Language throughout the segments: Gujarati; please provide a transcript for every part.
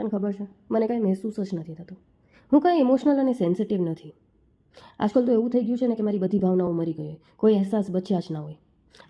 તને ખબર છે? મને કાંઈ મહેસૂસ જ નથી થતું. હું કાંઈ ઇમોશનલ અને સેન્સિટિવ નથી. આજકાલ તો એવું થઈ ગયું છે ને કે મારી બધી ભાવનાઓ મરી ગઈ હોય. કોઈ અહેસાસ બચ્યા જ ના હોય.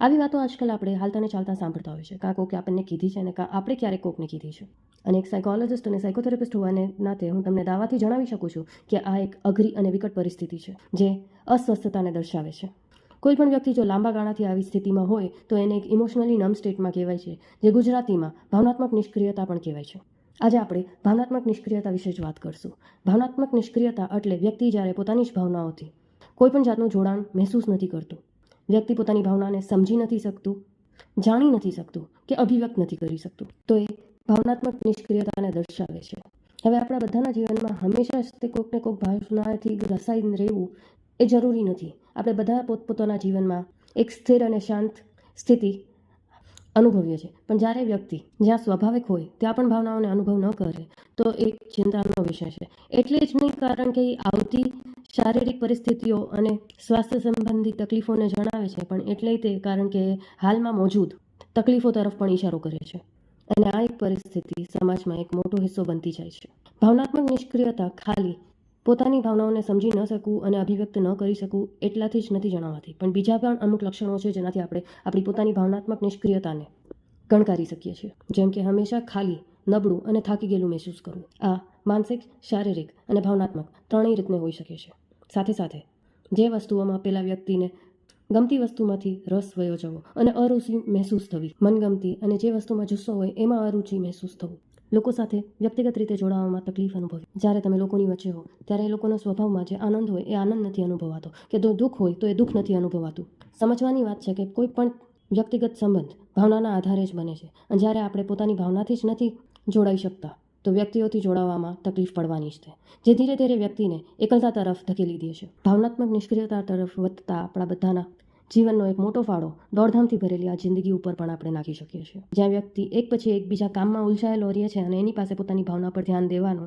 આવી વાતો આજકાલ આપણે હાલતા ને ચાલતા સાંભળતા હોય છે. કાં કોકે આપણને કીધી છે અને કાં આપણે ક્યારેક કોકને કીધી છે. અને એક સાયકોલોજિસ્ટ અને સાયકોથેરાપિસ્ટ હોવાને નાતે હું તમને દાવાથી જણાવી શકું છું કે આ એક અઘરી અને વિકટ પરિસ્થિતિ છે, જે અસ્વસ્થતાને દર્શાવે છે. કોઈ પણ વ્યક્તિ જો લાંબા ગાળાથી આવી સ્થિતિમાં હોય તો એને એક ઇમોશનલી નમ સ્ટેટમાં કહેવાય છે, જે ગુજરાતીમાં ભાવનાત્મક નિષ્ક્રિયતા પણ કહેવાય છે. આજે આપણે ભાવનાત્મક નિષ્ક્રિયતા વિશે જ વાત કરશું. ભાવનાત્મક નિષ્ક્રિયતા એટલે વ્યક્તિ જ્યારે પોતાની જ ભાવનાઓથી કોઈ પણ જાતનું જોડાણ મહેસૂસ નથી કરતું. વ્યક્તિ પોતાની ભાવનાને સમજી નથી શકતું, જાણી નથી શકતું કે અભિવ્યક્ત નથી કરી શકતું. તો એ ભાવનાત્મક નિષ્ક્રિયતાને દર્શાવે છે. હવે આપણા બધાના જીવનમાં હંમેશા તે કોઈક ને કોઈક ભાવનાથી રસાઈને રહેવું એ જરૂરી નથી. આપણે બધા પોતપોતાના જીવનમાં એક સ્થિર અને શાંત સ્થિતિ અનુભવીએ છીએ પણ જ્યારે વ્યક્તિ જ્યાં સ્વાભાવિક હોય, ત્યાં પણ ભાવનાઓને અનુભવ ન કરે, તો એક ચિંતાનો વિષય છે. એટલે જ નહીં, કારણ કે આવતી શારીરિક પરિસ્થિતિઓ અને સ્વાસ્થ્ય સંબંધી તકલીફોને જણાવે છે. પણ એટલે તે, કારણ કે હાલમાં મોજૂદ તકલીફો તરફ પણ ઇશારો કરે છે. અને આ એક પરિસ્થિતિ સમાજમાં એક મોટો હિસ્સો બનતી જાય છે. ભાવનાત્મક નિષ્ક્રિયતા ખાલી પોતાની ભાવનાઓને સમજી ન શકું અને અભિવ્યક્ત ન કરી શકું એટલાથી જ નથી જણાવાતી. પણ બીજા પણ અમુક લક્ષણો છે જેનાથી આપણે આપણી પોતાની ભાવનાત્મક નિષ્ક્રિયતાને ગણકારી શકીએ છીએ. જેમ કે હંમેશા ખાલી, નબળું અને થાકી ગયેલું મહેસૂસ કરવું. આ માનસિક, શારીરિક અને ભાવનાત્મક ત્રણેય રીતને હોઈ શકે છે. સાથે સાથે, જે વસ્તુઓમાં પેલા વ્યક્તિને ગમતી વસ્તુમાંથી રસ વયો જવો અને અરુચિ મહેસૂસ થવી, મનગમતી અને જે વસ્તુમાં જુસ્સો હોય એમાં અરુચિ મહેસૂસ થવું. લોકો સાથે વ્યક્તિગત રીતે જોડાવામાં તકલીફ અનુભવી. જ્યારે તમે લોકોની વચ્ચે હો, ત્યારે એ લોકોના સ્વભાવમાં જે આનંદ હોય, એ આનંદ નથી અનુભવાતો. કે જો દુઃખ હોય, તો એ દુઃખ નથી અનુભવાતું. સમજવાની વાત છે કે કોઈ પણ વ્યક્તિગત સંબંધ ભાવનાના આધારે જ બને છે. અને જ્યારે આપણે પોતાની ભાવનાથી જ નથી જોડાઈ શકતા, તો વ્યક્તિઓથી જોડાવામાં તકલીફ પડવાની જ છે. જે ધીરે ધીરે વ્યક્તિને એકલતા તરફ ધકેલી દે છે. ભાવનાત્મક નિષ્ક્રિયતા તરફ વધતા આપણા બધાના જીવનનો એક મોટો ફાળો દોડધામથી ભરેલી આ જિંદગી ઉપર પણ આપણે નાખી શકીએ છીએ. જ્યાં વ્યક્તિ એક પછી એક બીજા કામમાં ઉલઝાયેલો રહે છે અને એની પાસે પોતાની ભાવના પર ધ્યાન દેવાનો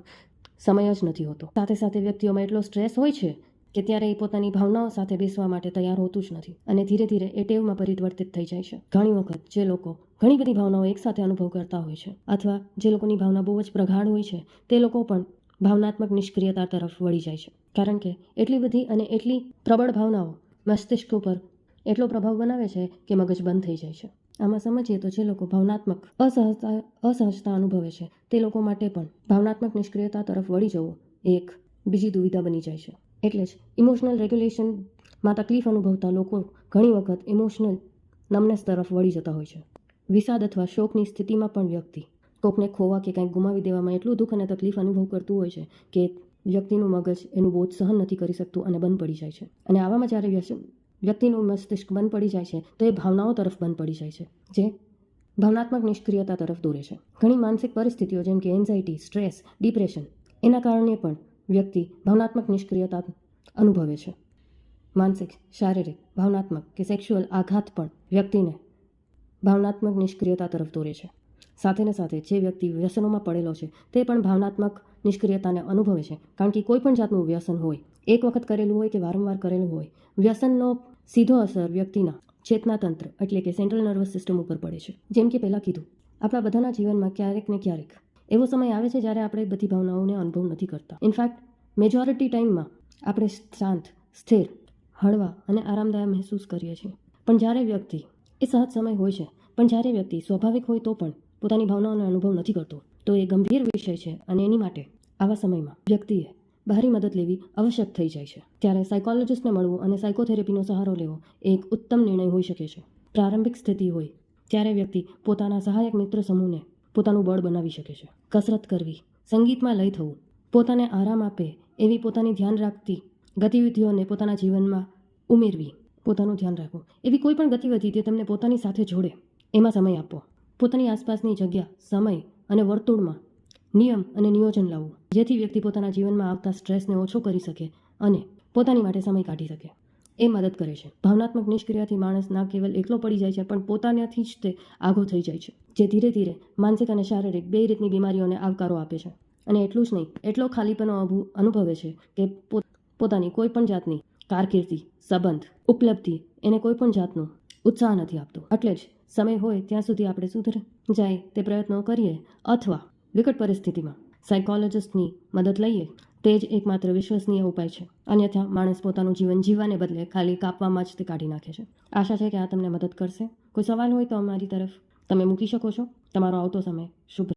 સમય જ નથી હોતો. સાથે સાથે વ્યક્તિઓમાં એટલો સ્ટ્રેસ હોય છે કે ત્યારે એ પોતાની ભાવનાઓ સાથે બેસવા માટે તૈયાર હોતું જ નથી અને ધીરે ધીરે એ ટેવમાં પરિવર્તિત થઈ જાય છે. ઘણી વખત જે લોકો ઘણી બધી ભાવનાઓ એકસાથે અનુભવ કરતા હોય છે અથવા જે લોકોની ભાવના બહુ જ પ્રગાઢ હોય છે તે લોકો પણ ભાવનાત્મક નિષ્ક્રિયતા તરફ વળી જાય છે. કારણ કે એટલી બધી અને એટલી પ્રબળ ભાવનાઓ મસ્તિષ્ક ઉપર એટલો પ્રભાવ બનાવે છે કે મગજ બંધ થઈ જાય છે. આમાં સમજીએ તો જે લોકો ભાવનાત્મક અસહજતા અસહજતા અનુભવે છે, તે લોકો માટે પણ ભાવનાત્મક નિષ્ક્રિયતા તરફ વળી જવું એક બીજી દુવિધા બની જાય છે. એટલે જ ઇમોશનલ રેગ્યુલેશનમાં તકલીફ અનુભવતા લોકો ઘણી વખત ઇમોશનલ નમનેસ તરફ વળી જતા હોય છે. વિષાદ અથવા શોકની સ્થિતિમાં પણ વ્યક્તિ કોકને ખોવા કે કંઈક ગુમાવી દેવામાં એટલું દુઃખ અને તકલીફ અનુભવ કરતું હોય છે કે વ્યક્તિનું મગજ એનું બોધ સહન નથી કરી શકતું અને બંધ પડી જાય છે. અને આવામાં જ્યારે વ્યક્તિનું મસ્તિષ્ક બંધ પડી જાય છે, તો એ ભાવનાઓ તરફ બંધ પડી જાય છે, જે ભાવનાત્મક નિષ્ક્રિયતા તરફ દોરે છે. ઘણી માનસિક પરિસ્થિતિઓ જેમ કે એન્ઝાઇટી સ્ટ્રેસ ડિપ્રેશન એના કારણે પણ વ્યક્તિ ભાવનાત્મક નિષ્ક્રિયતા અનુભવે છે. માનસિક, શારીરિક, ભાવનાત્મક કે સેક્સ્યુઅલ આઘાત પણ વ્યક્તિને ભાવનાત્મક નિષ્ક્રિયતા તરફ દોરે છે. સાથે ને સાથે જે વ્યક્તિ વ્યસનોમાં પડેલો છે, તે પણ ભાવનાત્મક નિષ્ક્રિયતાને અનુભવે છે. કારણ કે કોઈ પણ જાતનું વ્યસન હોય, એક વખત કરેલું હોય કે વારંવાર કરેલું હોય, વ્યસનનો સીધો અસર વ્યક્તિના ચેતનાતંત્ર એટલે કે સેન્ટ્રલ નર્વસ સિસ્ટમ ઉપર પડે છે. જેમ કે પહેલાં કીધું, આપણા બધાના જીવનમાં ક્યારેક ને ક્યારેક એવો સમય આવે છે જ્યારે આપણે બધી ભાવનાઓને અનુભવ નથી કરતા. ઇનફેક્ટ મેજોરિટી ટાઈમમાં આપણે શાંત, સ્થિર, હળવા અને આરામદાયક મહેસૂસ કરીએ છીએ. પણ જ્યારે વ્યક્તિ એ સહજ સમય હોય છે, પણ જ્યારે વ્યક્તિ સ્વાભાવિક હોય તો પણ પોતાની ભાવનાઓનો અનુભવ નથી કરતો, તો એ ગંભીર વિષય છે અને એની માટે આવા સમયમાં વ્યક્તિએ બહારી મદદ લેવી આવશ્યક થઈ જાય છે. ત્યારે સાયકોલોજિસ્ટને મળવું અને સાયકોથેરેપીનો સહારો લેવો એક ઉત્તમ નિર્ણય હોઈ શકે છે. પ્રારંભિક સ્થિતિ હોય ત્યારે વ્યક્તિ પોતાના સહાયક મિત્ર સમૂહને પોતાનું બળ બનાવી શકે છે. કસરત કરવી, સંગીતમાં લય થવું, પોતાને આરામ આપે એવી પોતાની ધ્યાન રાખતી ગતિવિધિઓને પોતાના જીવનમાં ઉમેરવી પોતાનું ધ્યાન રાખવું એવી કોઈ પણ ગતિવિધિ તે તમને પોતાની સાથે જોડે એમાં સમય આપો પોતાની આસપાસની જગ્યા, સમય અને વર્તુળમાં નિયમ અને નિયોજન લાવવું. જેથી વ્યક્તિ પોતાના જીવનમાં આવતા સ્ટ્રેસને ઓછો કરી શકે અને પોતાની માટે સમય કાઢી શકે. એ મદદ કરે છે. ભાવનાત્મક નિષ્ક્રિયાથી માણસ ના કેવલ એકલો પડી જાય છે, પણ પોતાનાથી જ તે આઘો થઈ જાય છે, જે ધીરે ધીરે માનસિક અને શારીરિક બે રીતની બીમારીઓને આવકારો આપે છે. અને એટલું જ નહીં, એટલો ખાલીપનો અનુભવે છે કે પોતાની કોઈ પણ જાતની કારકિર્દી, સંબંધ, ઉપલબ્ધિ એને કોઈ પણ જાતનું ઉત્સાહ નથી આપતો. એટલે જ સમય હોય ત્યાં સુધી આપણે સુધર જાય તે પ્રયત્નો કરીએ અથવા વિકટ પરિસ્થિતિમાં. સાયકોલોજિસ્ટની મદદ લઈએ તે જ એકમાત્ર વિશ્વસનીય ઉપાય છે. અન્યથા, માણસ પોતાનું જીવન જીવવાને બદલે ખાલી કાપવામાં જ તે કાઢી નાખે છે. આશા છે કે આ તમને મદદ કરશે. કોઈ સવાલ હોય તો અમારી તરફ તમે મૂકી શકો છો. તમારો આવતો સમય શુભ